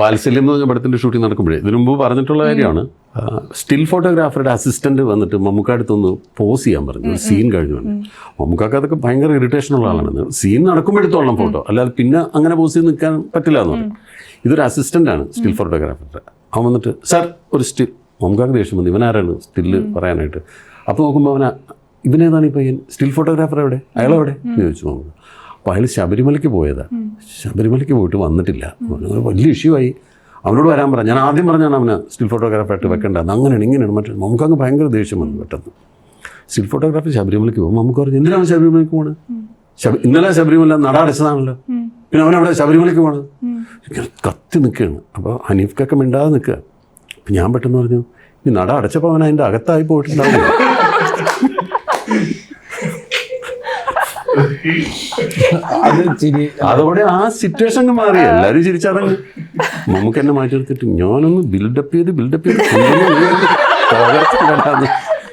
വാത്സല്യം എന്ന് പറഞ്ഞ പടത്തിന്റെ ഷൂട്ടിംഗ് നടക്കുമ്പോഴേ ഇതിനു മുമ്പ് പറഞ്ഞിട്ടുള്ള കാര്യമാണ്. സ്റ്റിൽ ഫോട്ടോഗ്രാഫറുടെ അസിസ്റ്റന്റ് വന്നിട്ട് മമ്മൂക്ക അടുത്തൊന്ന് പോസ് ചെയ്യാൻ പറഞ്ഞു. ഒരു സീൻ കഴിഞ്ഞു വന്നു. മമ്മൂക്കാക്ക് അതൊക്കെ ഭയങ്കര ഇറിറ്റേഷൻ ഉള്ള ആളാണ്. സീൻ നടക്കുമ്പോഴത്തോളം ഫോട്ടോ അല്ലാതെ പിന്നെ അങ്ങനെ പോസ് ചെയ്ത് നിൽക്കാൻ പറ്റില്ല എന്ന് പറഞ്ഞു. ഇതൊരു അസിസ്റ്റന്റാണ് സ്റ്റിൽ ഫോട്ടോഗ്രാഫറുടെ അവൻ വന്നിട്ട് സാർ ഒരു സ്റ്റിൽ മമ്മൂക്കാക്ക് ദേഷ്യം വന്നു. ഇവനാരാണ് സ്റ്റില്ല് പറയാനായിട്ട്. അപ്പോൾ നോക്കുമ്പോൾ അവനാ ഇവനേതാണ് ഈ പയ്യൻ? സ്റ്റിൽ ഫോട്ടോഗ്രാഫർ എവിടെ? അയാളെവിടെ? എന്ന് ചോദിച്ചു മമ്മൂക്ക. അപ്പോൾ അയാൾ ശബരിമലയ്ക്ക് പോയതാണ് ശബരിമലയ്ക്ക് പോയിട്ട് വന്നിട്ടില്ല. വലിയ ഇഷ്യൂ ആയി. അവനോട് വരാൻ പറഞ്ഞു. ഞാൻ ആദ്യം പറഞ്ഞാണ് അവന് സ്റ്റിൽ ഫോട്ടോഗ്രാഫറായിട്ട് വെക്കേണ്ടത് അങ്ങനെയാണ് ഇങ്ങനെയാണ്. മറ്റേ നമുക്ക് അങ്ങ് ഭയങ്കര ദേഷ്യം വന്നു പെട്ടെന്ന്. സ്റ്റിൽ ഫോട്ടോഗ്രാഫി ശബരിമലയ്ക്ക് പോകും നമുക്ക് പറഞ്ഞു എന്തിനാണ് ശബരിമലയ്ക്ക് പോണത്? ശബ ഇന്നലെ ശബരിമല നട അടച്ചതാണല്ലോ. പിന്നെ അവനവിടെ ശബരിമലയ്ക്ക് പോണത്? കത്തി നിൽക്കുകയാണ് അപ്പോൾ ഹനീഫ്ക്കൊക്കെ മിണ്ടാതെ നിൽക്കുക അപ്പം ഞാൻ പെട്ടെന്ന് പറഞ്ഞു ഈ നട അടച്ചപ്പോൾ അവൻ അതിന്റെ അകത്തായി പോയിട്ടുണ്ടാവില്ല? അതോടെ ആ സിറ്റുവേഷൻ അങ്ങ് മാറി. എല്ലാവരും ചിരിച്ചതങ്ങ് നമുക്ക് എന്നെ മാറ്റിയെടുത്തിട്ട് ഞാനൊന്ന് ബിൽഡപ്പ് ചെയ്ത് ബിൽഡപ്പ് ചെയ്ത്